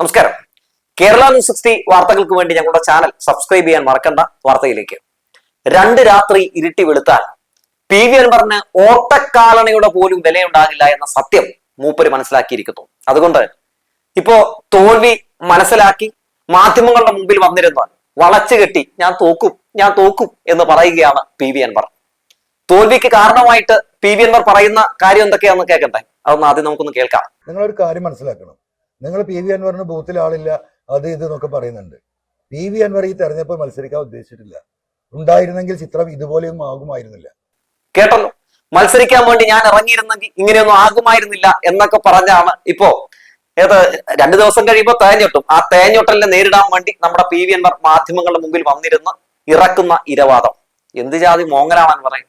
നമസ്കാരം. Kerala news sixty വാർത്തകൾക്ക് വേണ്ടി ഞങ്ങളുടെ ചാനൽ സബ്സ്ക്രൈബ് ചെയ്യാൻ മറക്കണ്ട വാർത്തയിലേക്ക്. രണ്ട് രാത്രി ഇരുട്ടി വെളുത്താൽ പി വി അൻവറിന് ഓട്ടക്കാലണയുടെ പോലും വിലയുണ്ടാകില്ല എന്ന സത്യം മൂപ്പര് മനസ്സിലാക്കിയിരിക്കുന്നു. അതുകൊണ്ട് ഇപ്പോ തോൽവി മനസ്സിലാക്കി മാധ്യമങ്ങളുടെ മുമ്പിൽ വന്നിരുന്നാൽ വളച്ചു കെട്ടി ഞാൻ തോക്കും ഞാൻ തോക്കും എന്ന് പറയുകയാണ് പി വി അൻവർ. തോൽവിക്ക് കാരണമായിട്ട് പി വി അൻവർ പറയുന്ന കാര്യം എന്തൊക്കെയാണെന്ന് കേൾക്കട്ടെ അതൊന്ന് ആദ്യം നമുക്കൊന്ന് കേൾക്കാം. നിങ്ങൾ ഒരു കാര്യം മനസ്സിലാക്കണം. നിങ്ങൾ പി വി അൻവറിന് ബൂത്തിൽ ആളില്ല അത് ഇത് എന്നൊക്കെ പറയുന്നുണ്ട്. പി വി അൻവർ ഈ തെരഞ്ഞെടുപ്പ് മത്സരിക്കാൻ ഉദ്ദേശിച്ചിട്ടില്ല. ഉണ്ടായിരുന്നെങ്കിൽ ചിത്രം ഇതുപോലെയൊന്നും ആകുമായിരുന്നില്ല. കേട്ടല്ലോ? മത്സരിക്കാൻ വേണ്ടി ഞാൻ ഇറങ്ങിയിരുന്നെങ്കിൽ ഇങ്ങനെയൊന്നും ആകുമായിരുന്നില്ല എന്നൊക്കെ പറഞ്ഞാണ് ഇപ്പോ. ഏത് രണ്ടു ദിവസം കഴിയുമ്പോൾ തേഞ്ഞൊട്ടും. ആ തേഞ്ഞൊട്ടലിനെ നേരിടാൻ വേണ്ടി നമ്മുടെ പി വി അൻവർ മാധ്യമങ്ങളുടെ മുമ്പിൽ വന്നിരുന്ന് ഇറക്കുന്ന ഇരവാദം. എന്ത് ജാതി മോങ്ങനാണെന്ന് പറയും.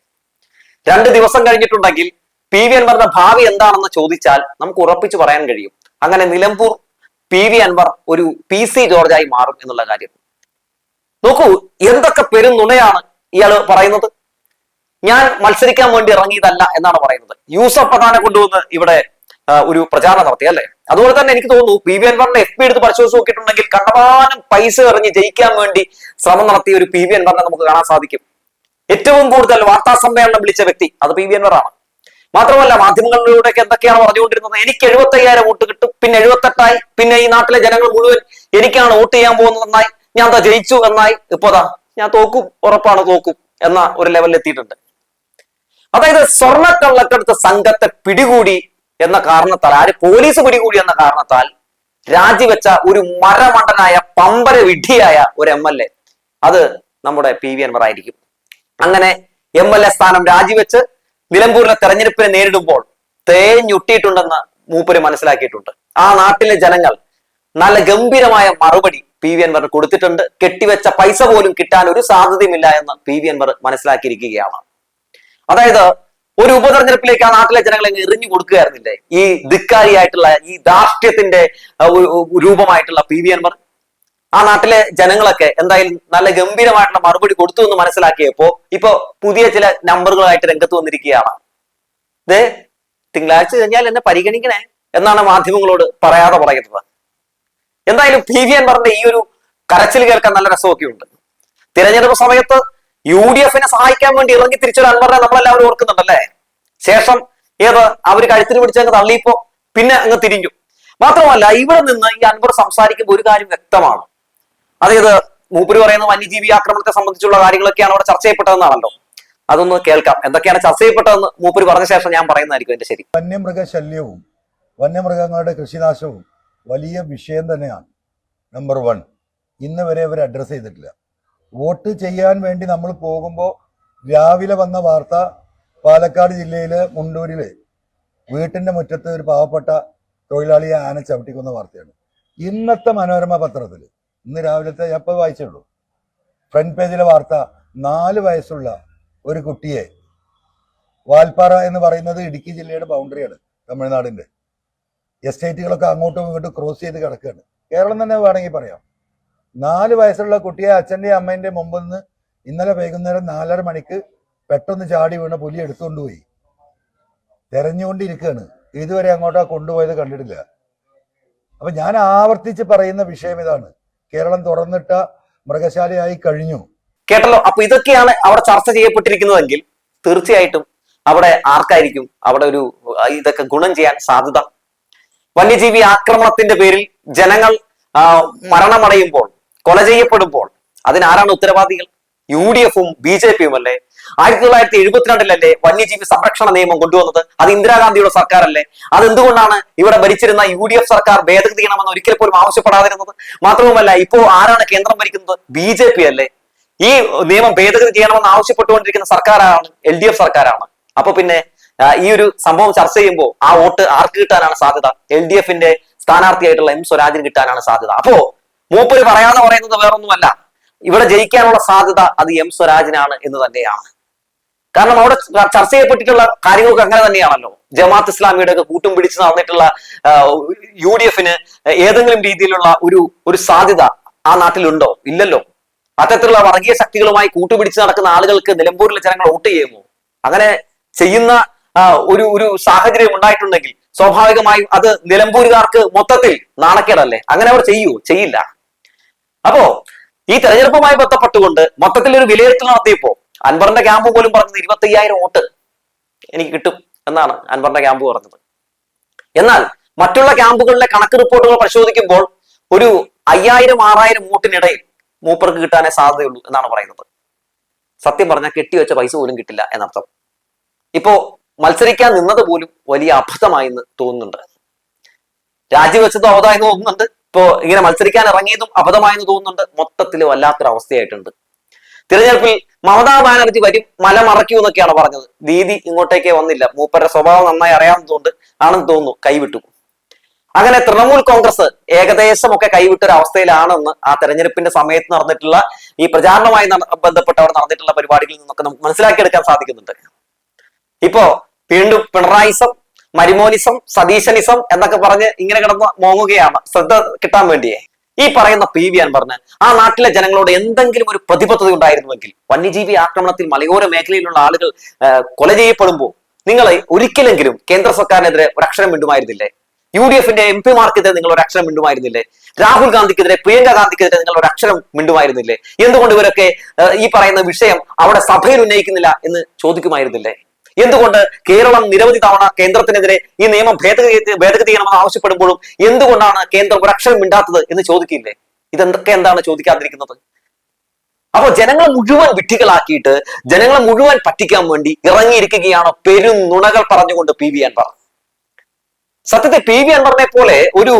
രണ്ട് ദിവസം കഴിഞ്ഞിട്ടുണ്ടെങ്കിൽ പി വി അൻവറിന്റെ ഭാവി എന്താണെന്ന് ചോദിച്ചാൽ നമുക്ക് ഉറപ്പിച്ചു പറയാൻ കഴിയും. അങ്ങനെ നിലമ്പൂർ പി വി അൻവർ ഒരു പി സി ജോർജായി മാറും എന്നുള്ള കാര്യം. നോക്കൂ എന്തൊക്കെ പെരും നുണയാണ് ഇയാൾ പറയുന്നത്. ഞാൻ മത്സരിക്കാൻ വേണ്ടി ഇറങ്ങിയതല്ല എന്നാണ് പറയുന്നത്. യൂസഫ് പ്രധാനെ കൊണ്ടുവന്ന് ഇവിടെ ഒരു പ്രചാരണം നടത്തി അല്ലെ? അതുപോലെ തന്നെ എനിക്ക് തോന്നുന്നു പി വി അൻവറിന്റെ എഫ് പി എടുത്ത് പരിശോധിച്ച് നോക്കിയിട്ടുണ്ടെങ്കിൽ കണ്ടമാനം പൈസ എറിഞ്ഞ് ജയിക്കാൻ വേണ്ടി ശ്രമം നടത്തിയ ഒരു പി വി അൻവറിനെ നമുക്ക് കാണാൻ സാധിക്കും. ഏറ്റവും കൂടുതൽ വാർത്താ സമ്മേളനം വിളിച്ച വ്യക്തി അത് പി വി അൻവറാണ്. മാത്രമല്ല മാധ്യമങ്ങളിലൂടെ എന്തൊക്കെയാണ് പറഞ്ഞുകൊണ്ടിരുന്നത്? എനിക്ക് എഴുപത്തി അയ്യായിരം വോട്ട് കിട്ടും പിന്നെ എഴുപത്തെട്ടായി പിന്നെ ഈ നാട്ടിലെ ജനങ്ങൾ മുഴുവൻ എനിക്കാണ് വോട്ട് ചെയ്യാൻ പോകുന്നത് എന്നായി. ഞാൻ എന്താ ജയിച്ചു എന്നായി. ഇപ്പോതാ ഞാൻ തോക്കും ഉറപ്പാണ് തോക്കും എന്ന ഒരു ലെവലിൽ എത്തിയിട്ടുണ്ട്. അതായത് സ്വർണ കള്ളക്കടത്ത് സംഘത്തെ പിടികൂടി എന്ന കാരണത്താൽ ആര് പോലീസ് പിടികൂടി എന്ന കാരണത്താൽ രാജിവെച്ച ഒരു മരമണ്ടനായ പമ്പര വിഡ്ഢിയായ ഒരു എം എൽ എ അത് നമ്മുടെ പി വി അൻവർ ആയിരിക്കും. അങ്ങനെ എം എൽ എ സ്ഥാനം രാജിവെച്ച് നിലമ്പൂരിലെ തെരഞ്ഞെടുപ്പിനെ നേരിടുമ്പോൾ തേഞ്ഞുട്ടിയിട്ടുണ്ടെന്ന് മൂപ്പര് മനസ്സിലാക്കിയിട്ടുണ്ട്. ആ നാട്ടിലെ ജനങ്ങൾ നല്ല ഗംഭീരമായ മറുപടി പി വി അൻവർ കൊടുത്തിട്ടുണ്ട്. കെട്ടിവെച്ച പൈസ പോലും കിട്ടാൻ ഒരു സാധ്യതയുമില്ല എന്ന് പി വി അൻവർ മനസ്സിലാക്കിയിരിക്കുകയാണ്. അതായത് ഒരു ഉപതെരഞ്ഞെടുപ്പിലേക്ക് ആ നാട്ടിലെ ഇങ്ങനെ എറിഞ്ഞു കൊടുക്കുകയായിരുന്നില്ലേ? ഈ ധിക്കാരിയായിട്ടുള്ള ഈ ധാർഷ്ട്യത്തിന്റെ രൂപമായിട്ടുള്ള പി വി അൻവർ ആ നാട്ടിലെ ജനങ്ങളൊക്കെ എന്തായാലും നല്ല ഗംഭീരമായിട്ടുള്ള മറുപടി കൊടുത്തു എന്ന് മനസ്സിലാക്കിയപ്പോ ഇപ്പൊ പുതിയ ചില നമ്പറുകളായിട്ട് രംഗത്ത് വന്നിരിക്കുകയാണ്. ഇത് തിങ്കളാഴ്ച കഴിഞ്ഞാൽ എന്നെ പരിഗണിക്കണേ എന്നാണ് മാധ്യമങ്ങളോട് പറയാതെ പറയുന്നത്. എന്തായാലും പി വി അൻവറിന്റെ ഈ ഒരു കരച്ചിൽ കേൾക്കാൻ നല്ല രസമൊക്കെ ഉണ്ട്. തിരഞ്ഞെടുപ്പ് സമയത്ത് യു ഡി എഫിനെ സഹായിക്കാൻ വേണ്ടി ഇറങ്ങി തിരിച്ചൊരു അൻവറിനെ നമ്മളെല്ലാവരും ഓർക്കുന്നുണ്ടല്ലേ? ശേഷം ഏത് അവർ കഴുത്തിന് പിടിച്ചങ്ങ് തള്ളിയപ്പോ പിന്നെ അങ്ങ് തിരിഞ്ഞു. മാത്രമല്ല ഇവിടെ നിന്ന് ഈ അൻവർ സംസാരിക്കുമ്പോൾ ഒരു കാര്യം വ്യക്തമാണ്. അതായത് മൂപ്പര് പറയുന്ന വന്യജീവി ആക്രമണത്തെ സംബന്ധിച്ചുള്ള കാര്യങ്ങളൊക്കെയാണ് അവിടെ ചർച്ച ചെയ്യപ്പെട്ടതെന്നാണല്ലോ. അതൊന്ന് കേൾക്കാം. എന്തൊക്കെയാണ് ചർച്ച ചെയ്യപ്പെട്ടതെന്ന് മൂപ്പര് പറഞ്ഞ ശേഷം ഞാൻ പറയുന്നതായിരിക്കും എന്റെ ശരി. വന്യമൃഗശല്യവും വന്യമൃഗങ്ങളുടെ കൃഷിനാശവും വലിയ വിഷയം തന്നെയാണ്. നമ്പർ വൺ ഇന്ന് വരെ അവർ അഡ്രസ്സ് ചെയ്തിട്ടില്ല. വോട്ട് ചെയ്യാൻ വേണ്ടി നമ്മൾ പോകുമ്പോൾ രാവിലെ വന്ന വാർത്ത പാലക്കാട് ജില്ലയിലെ മുണ്ടൂരിൽ വീട്ടിന്റെ മുറ്റത്ത് ഒരു പാവപ്പെട്ട തൊഴിലാളിയെ ആന ചവിട്ടിക്കുന്ന വാർത്തയാണ്. ഇന്നത്തെ മനോരമ പത്രത്തിൽ ഇന്ന് രാവിലത്തെ ഞാൻ ഇപ്പോൾ വായിച്ചുള്ളൂ. ഫ്രണ്ട് പേജിലെ വാർത്ത നാല് വയസ്സുള്ള ഒരു കുട്ടിയെ വാൽപ്പാറ എന്ന് പറയുന്നത് ഇടുക്കി ജില്ലയുടെ ബൗണ്ടറിയാണ് തമിഴ്നാടിന്റെ. എസ്റ്റേറ്റുകളൊക്കെ അങ്ങോട്ടും ഇങ്ങോട്ടും ക്രോസ് ചെയ്ത് കിടക്കുകയാണ്. കേരളം തന്നെ വേണമെങ്കിൽ പറയാം. നാല് വയസ്സുള്ള കുട്ടിയെ അച്ഛന്റെയും അമ്മേന്റെ മുമ്പിൽ നിന്ന് ഇന്നലെ വൈകുന്നേരം നാലര മണിക്ക് പെട്ടെന്ന് ചാടി വീണ പുലി എടുത്തുകൊണ്ടുപോയി. തെരഞ്ഞുകൊണ്ടിരിക്കുകയാണ്. ഇതുവരെ അങ്ങോട്ടാ കൊണ്ടുപോയത് കണ്ടിട്ടില്ല. അപ്പൊ ഞാൻ ആവർത്തിച്ച് പറയുന്ന വിഷയം ഇതാണ്. കേരളം തുറന്നിട്ട മൃഗശാലയായി കഴിഞ്ഞു. കേട്ടല്ലോ? അപ്പൊ ഇതൊക്കെയാണ് അവിടെ ചർച്ച ചെയ്യപ്പെട്ടിരിക്കുന്നതെങ്കിൽ തീർച്ചയായിട്ടും അവിടെ ആർക്കായിരിക്കും അവിടെ ഒരു ഇതൊക്കെ ഗുണം ചെയ്യാൻ സാധ്യത? വന്യജീവി ആക്രമണത്തിന്റെ പേരിൽ ജനങ്ങൾ മരണമടയുമ്പോൾ കൊല ചെയ്യപ്പെടുമ്പോൾ അതിനാരാണ് ഉത്തരവാദികൾ? യു ഡി എഫും ബി ജെ പിയും അല്ലേ ആയിരത്തി തൊള്ളായിരത്തി എഴുപത്തിരണ്ടിലല്ലേ വന്യജീവി സംരക്ഷണ നിയമം കൊണ്ടുവന്നത്? അത് ഇന്ദിരാഗാന്ധിയുടെ സർക്കാരല്ലേ? അത് എന്തുകൊണ്ടാണ് ഇവിടെ ഭരിച്ചിരുന്ന യു ഡി എഫ് സർക്കാർ ഭേദഗതി ചെയ്യണമെന്ന് ഒരിക്കൽ പോലും ആവശ്യപ്പെടാതിരുന്നത്? മാത്രവുമല്ല ഇപ്പോൾ ആരാണ് കേന്ദ്രം ഭരിക്കുന്നത്? ബി ജെ പി അല്ലേ ഈ നിയമം ഭേദഗതി ചെയ്യണമെന്ന് ആവശ്യപ്പെട്ടുകൊണ്ടിരിക്കുന്ന സർക്കാരാണ് എൽ ഡി എഫ് സർക്കാരാണ്. അപ്പൊ പിന്നെ ഈ ഒരു സംഭവം ചർച്ച ചെയ്യുമ്പോൾ ആ വോട്ട് ആർക്ക് കിട്ടാനാണ് സാധ്യത? എൽ ഡി എഫിന്റെ സ്ഥാനാർത്ഥിയായിട്ടുള്ള എം സ്വരാജിന് കിട്ടാനാണ് സാധ്യത. അപ്പോ മൂപ്പര് പറയാതെ പറയുന്നത് വേറൊന്നുമല്ല. ഇവിടെ ജയിക്കാനുള്ള സാധ്യത അത് എം സ്വരാജിനാണ് എന്ന് തന്നെയാണ്. കാരണം അവിടെ ചർച്ച ചെയ്യപ്പെട്ടിട്ടുള്ള കാര്യങ്ങളൊക്കെ അങ്ങനെ തന്നെയാണല്ലോ. ജമാഅത്ത് ഇസ്ലാമിയുടെ ഒക്കെ കൂട്ടും പിടിച്ച് നടന്നിട്ടുള്ള യു ഡി എഫിന് ഏതെങ്കിലും രീതിയിലുള്ള ഒരു ഒരു സാധ്യത ആ നാട്ടിലുണ്ടോ? ഇല്ലല്ലോ. അത്തരത്തിലുള്ള വർഗീയ ശക്തികളുമായി കൂട്ടുപിടിച്ച് നടക്കുന്ന ആളുകൾക്ക് നിലമ്പൂരിലെ ജനങ്ങൾ വോട്ട് ചെയ്യുമോ? അങ്ങനെ ചെയ്യുന്ന ഒരു ഒരു സാഹചര്യം ഉണ്ടായിട്ടുണ്ടെങ്കിൽ സ്വാഭാവികമായും അത് നിലമ്പൂരുകാർക്ക് മൊത്തത്തിൽ നാണക്കേടല്ലേ? അങ്ങനെ അവർ ചെയ്യൂ ചെയ്യില്ല. അപ്പോ ഈ തെരഞ്ഞെടുപ്പുമായി ബന്ധപ്പെട്ടുകൊണ്ട് മൊത്തത്തിൽ ഒരു വിലയിരുത്തൽ നടത്തിയപ്പോ അൻവറിന്റെ ക്യാമ്പ് പോലും പറഞ്ഞത് ഇരുപത്തി അയ്യായിരം വോട്ട് എനിക്ക് കിട്ടും എന്നാണ് അൻവറിന്റെ ക്യാമ്പ് പറഞ്ഞത്. എന്നാൽ മറ്റുള്ള ക്യാമ്പുകളിലെ കണക്ക് റിപ്പോർട്ടുകൾ പരിശോധിക്കുമ്പോൾ ഒരു അയ്യായിരം ആറായിരം വോട്ടിനിടയിൽ മൂപ്പർക്ക് കിട്ടാനേ സാധ്യതയുള്ളൂ എന്നാണ് പറയുന്നത്. സത്യം പറഞ്ഞാൽ കെട്ടിവെച്ച പൈസ പോലും കിട്ടില്ല എന്നർത്ഥം. ഇപ്പോ മത്സരിക്കാൻ നിന്നത് പോലും വലിയ അബദ്ധമായെന്ന് തോന്നുന്നുണ്ട്. രാജിവെച്ചത് അവതായി തോന്നുന്നുണ്ട് ഇപ്പോ ഇങ്ങനെ മത്സരിക്കാൻ ഇറങ്ങിയതും അബദ്ധമായെന്ന് തോന്നുന്നുണ്ട്. മൊത്തത്തിൽ വല്ലാത്തൊരു അവസ്ഥയായിട്ടുണ്ട് തിരഞ്ഞെടുപ്പിൽ മമതാ ബാനർജി വരും മല മറയ്ക്കൂ എന്നൊക്കെയാണ് പറഞ്ഞത്. ദീദി ഇങ്ങോട്ടേക്കേ വന്നില്ല. മൂപ്പരുടെ സ്വഭാവം നന്നായി അറിയാവുന്നതുകൊണ്ട് ആണെന്ന് തോന്നുന്നു കൈവിട്ടു. അങ്ങനെ തൃണമൂൽ കോൺഗ്രസ് ഏകദേശമൊക്കെ കൈവിട്ട ഒരു അവസ്ഥയിലാണെന്ന് ആ തെരഞ്ഞെടുപ്പിന്റെ സമയത്ത് നടന്നിട്ടുള്ള ഈ പ്രചാരണവുമായി ബന്ധപ്പെട്ട് അവിടെ നടന്നിട്ടുള്ള പരിപാടികളിൽ നിന്നൊക്കെ നമുക്ക് മനസ്സിലാക്കിയെടുക്കാൻ സാധിക്കുന്നുണ്ട്. ഇപ്പോ വീണ്ടും പിണറായിസം മരിമോനിസം സതീശനിസം എന്നൊക്കെ പറഞ്ഞ് ഇങ്ങനെ കിടന്ന് മോങ്ങുകയാണ്. ശ്രദ്ധ കിട്ടാൻ വേണ്ടിയേ. ഈ പറയുന്ന പി വി അൻവറിന് ആ നാട്ടിലെ ജനങ്ങളോട് എന്തെങ്കിലും ഒരു പ്രതിബദ്ധത ഉണ്ടായിരുന്നുവെങ്കിൽ വന്യജീവി ആക്രമണത്തിൽ മലയോര മേഖലയിലുള്ള ആളുകൾ കൊല ചെയ്യപ്പെടുമ്പോൾ നിങ്ങൾ ഒരിക്കലെങ്കിലും കേന്ദ്ര സർക്കാരിനെതിരെ ഒരു അക്ഷരം മിണ്ടുമായിരുന്നില്ലേ? യു ഡി എഫിന്റെ എം പിമാർക്കെതിരെ നിങ്ങൾ ഒരു അക്ഷരം മിണ്ടുമായിരുന്നില്ലേ? രാഹുൽ ഗാന്ധിക്കെതിരെ പ്രിയങ്ക ഗാന്ധിക്കെതിരെ നിങ്ങൾ ഒരു അക്ഷരം മിണ്ടുമായിരുന്നില്ലേ? എന്തുകൊണ്ട് ഇവരൊക്കെ ഈ പറയുന്ന വിഷയം അവിടെ സഭയിൽ ഉന്നയിക്കുന്നില്ല എന്ന് ചോദിക്കുമായിരുന്നില്ലേ? എന്തുകൊണ്ട് കേരളം നിരവധി തവണ കേന്ദ്രത്തിനെതിരെ ഈ നിയമം ഭേദഗതി ഭേദഗതി ചെയ്യണമെന്ന് ആവശ്യപ്പെടുമ്പോഴും എന്തുകൊണ്ടാണ് കേന്ദ്രം ഒരു അക്ഷരം മിണ്ടാത്തത് എന്ന് ചോദിക്കില്ലേ? ഇതെന്തൊക്കെ എന്താണ് ചോദിക്കാതിരിക്കുന്നത്? അപ്പൊ ജനങ്ങളെ മുഴുവൻ വിട്ടികളാക്കിയിട്ട് ജനങ്ങളെ മുഴുവൻ പറ്റിക്കാൻ വേണ്ടി ഇറങ്ങിയിരിക്കുകയാണ് പെരും നുണകൾ പറഞ്ഞുകൊണ്ട് പി വി അൻവർ. സത്യത്തിൽ പി വി അൻവറിനെ പോലെ ഒരു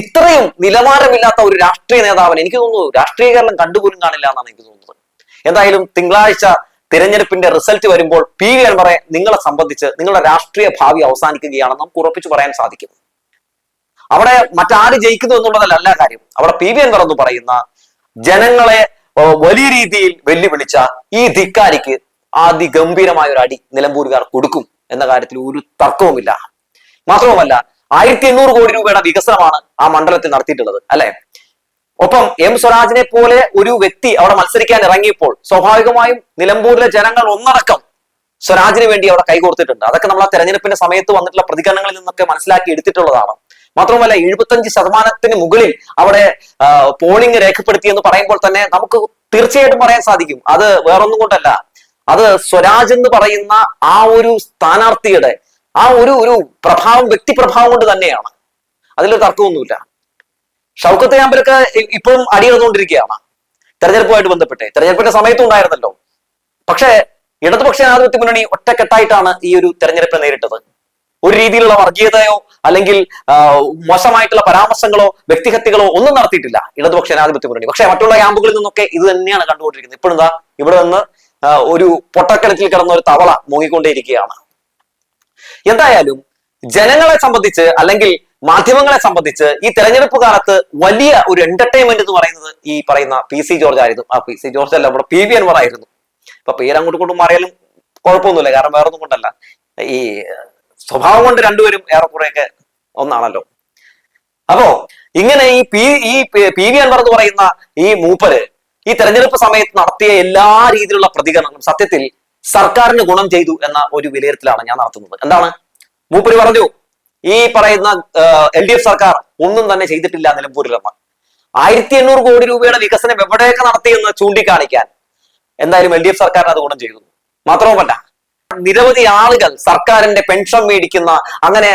ഇത്രയും നിലവാരമില്ലാത്ത ഒരു രാഷ്ട്രീയ നേതാവിനെ എനിക്ക് തോന്നുന്നു രാഷ്ട്രീയ കേരളം കണ്ടുപോലും കാണില്ല എന്നാണ് എനിക്ക് തോന്നുന്നത്. എന്തായാലും തിങ്കളാഴ്ച തിരഞ്ഞെടുപ്പിന്റെ റിസൾട്ട് വരുമ്പോൾ പി വി അൻവറെ നിങ്ങളെ സംബന്ധിച്ച് നിങ്ങളുടെ രാഷ്ട്രീയ ഭാവി അവസാനിക്കുകയാണെന്ന് നമുക്ക് ഉറപ്പിച്ചു പറയാൻ സാധിക്കും. അവിടെ മറ്റാര് ജയിക്കുന്നു എന്നുള്ളതല്ല കാര്യം അവിടെ പി വി അൻവർ എന്ന് പറയുന്ന ജനങ്ങളെ വലിയ രീതിയിൽ വെല്ലുവിളിച്ച ഈ ധിക്കാരിക്ക് അതിഗംഭീരമായ ഒരു അടി നിലമ്പൂരുകാർ കൊടുക്കും എന്ന കാര്യത്തിൽ ഒരു തർക്കവുമില്ല. മാത്രവുമല്ല ആയിരത്തി എണ്ണൂറ് കോടി രൂപയുടെ വികസനമാണ് ആ മണ്ഡലത്തിൽ നടത്തിയിട്ടുള്ളത് അല്ലെ? ഒപ്പം എം സ്വരാജിനെ പോലെ ഒരു വ്യക്തി അവിടെ മത്സരിക്കാൻ ഇറങ്ങിയപ്പോൾ സ്വാഭാവികമായും നിലമ്പൂരിലെ ജനങ്ങൾ ഒന്നടക്കം സ്വരാജിന് വേണ്ടി അവിടെ കൈകോർത്തിട്ടുണ്ട്. അതൊക്കെ നമ്മൾ ആ തെരഞ്ഞെടുപ്പിന്റെ സമയത്ത് വന്നിട്ടുള്ള പ്രതികരണങ്ങളിൽ നിന്നൊക്കെ മനസ്സിലാക്കി എടുത്തിട്ടുള്ളതാണ്. മാത്രമല്ല എഴുപത്തഞ്ച് ശതമാനത്തിന് മുകളിൽ അവിടെ പോളിംഗ് രേഖപ്പെടുത്തി എന്ന് പറയുമ്പോൾ തന്നെ നമുക്ക് തീർച്ചയായിട്ടും പറയാൻ സാധിക്കും. അത് വേറൊന്നും കൊണ്ടല്ല. അത് സ്വരാജ് എന്ന് പറയുന്ന ആ ഒരു സ്ഥാനാർത്ഥിയുടെ ആ ഒരു ഒരു പ്രഭാവം വ്യക്തിപ്രഭാവം കൊണ്ട് തന്നെയാണ്. അതിലൊരു തർക്കമൊന്നുമില്ല. ഷൗക്കത്ത് ക്യാമ്പിലൊക്കെ ഇ- ഇപ്പോഴും അടിയിറന്നുകൊണ്ടിരിക്കുകയാണ് തെരഞ്ഞെടുപ്പുമായിട്ട് ബന്ധപ്പെട്ട്. തെരഞ്ഞെടുപ്പിന്റെ സമയത്തും ഉണ്ടായിരുന്നല്ലോ. പക്ഷേ ഇടതുപക്ഷ ജനാധിപത്യ മുന്നണി ഒറ്റക്കെട്ടായിട്ടാണ് ഈ ഒരു തെരഞ്ഞെടുപ്പിനെ നേരിട്ടത്. ഒരു രീതിയിലുള്ള വർഗീയതയോ അല്ലെങ്കിൽ മോശമായിട്ടുള്ള പരാമർശങ്ങളോ വ്യക്തിഹത്യകളോ ഒന്നും നടത്തിയിട്ടില്ല ഇടതുപക്ഷ ജനാധിപത്യ മുന്നണി. പക്ഷേ മറ്റുള്ള ക്യാമ്പുകളിൽ നിന്നൊക്കെ ഇത് തന്നെയാണ് കണ്ടുകൊണ്ടിരിക്കുന്നത്. ഇപ്പോഴും എന്താ ഇവിടെ നിന്ന് ഒരു പൊട്ടക്കിണറ്റിൽ കിടന്ന ഒരു തവള മുങ്ങിക്കൊണ്ടേയിരിക്കുകയാണ്. എന്തായാലും ജനങ്ങളെ സംബന്ധിച്ച് അല്ലെങ്കിൽ മാധ്യമങ്ങളെ സംബന്ധിച്ച് ഈ തെരഞ്ഞെടുപ്പ് കാലത്ത് വലിയ ഒരു എന്റർടൈൻമെന്റ് എന്ന് പറയുന്നത് ഈ പറയുന്ന പി സി ജോർജ് ആയിരുന്നു. ആ പി സി ജോർജ് അല്ല നമ്മുടെ പി വി അൻവർ ആയിരുന്നു. ഇപ്പൊ പേര് അങ്ങോട്ടും ഇങ്ങോട്ടും മാറിയാലും കുഴപ്പമൊന്നുമില്ല കാരണം വേറൊന്നും കൊണ്ടല്ല. ഈ സ്വഭാവം കൊണ്ട് രണ്ടുപേരും ഏറെക്കുറെയൊക്കെ ഒന്നാണല്ലോ. അപ്പോ ഇങ്ങനെ ഈ പി ഈ പി വി അൻവർ എന്ന് പറയുന്ന ഈ മൂപ്പര് ഈ തെരഞ്ഞെടുപ്പ് സമയത്ത് നടത്തിയ എല്ലാ രീതിയിലുള്ള പ്രതികരണങ്ങളും സത്യത്തിൽ സർക്കാരിന് ഗുണം ചെയ്തു എന്ന ഒരു വിലയിരുത്തലാണ് ഞാൻ നടത്തുന്നത്. എന്താണ്? മൂപ്പര് പറഞ്ഞു ഈ പറയുന്ന എൽ ഡി എഫ് സർക്കാർ ഒന്നും തന്നെ ചെയ്തിട്ടില്ല നിലമ്പൂരിലെന്ന് ആയിരത്തി എണ്ണൂറ് കോടി രൂപയുടെ വികസനം എവിടെയൊക്കെ നടത്തിയെന്ന് ചൂണ്ടിക്കാണിക്കാൻ എന്തായാലും എൽ ഡി എഫ് സർക്കാരിന് അത് ഗുണം ചെയ്തു മാത്രവുമല്ല നിരവധി ആളുകൾ സർക്കാരിന്റെ പെൻഷൻ മേടിക്കുന്ന അങ്ങനെ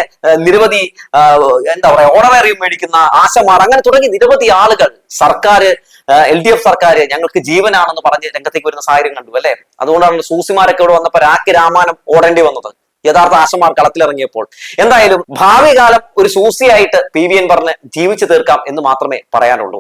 നിരവധി എന്താ പറയാ ഓണറേറിയം മേടിക്കുന്ന ആശമാർ അങ്ങനെ തുടങ്ങി നിരവധി ആളുകൾ സർക്കാർ എൽ ഡി എഫ് സർക്കാർ ഞങ്ങൾക്ക് ജീവനാണെന്ന് പറഞ്ഞ് രംഗത്തേക്ക് വരുന്ന സാഹചര്യം കണ്ടു അല്ലെ? അതുകൊണ്ടാണ് സൂസിമാരൊക്കെ ഇവിടെ വന്നപ്പോൾ രാക്കി രാമാനം ഓടേണ്ടി വന്നത്. യഥാർത്ഥ ആശമാർ കളത്തിലിറങ്ങിയപ്പോൾ എന്തായാലും ഭാവി കാലം ഒരു സൂസിയായിട്ട് പി വി എൻ പറഞ്ഞ് ജീവിച്ചു തീർക്കാം എന്ന് മാത്രമേ പറയാനുള്ളൂ.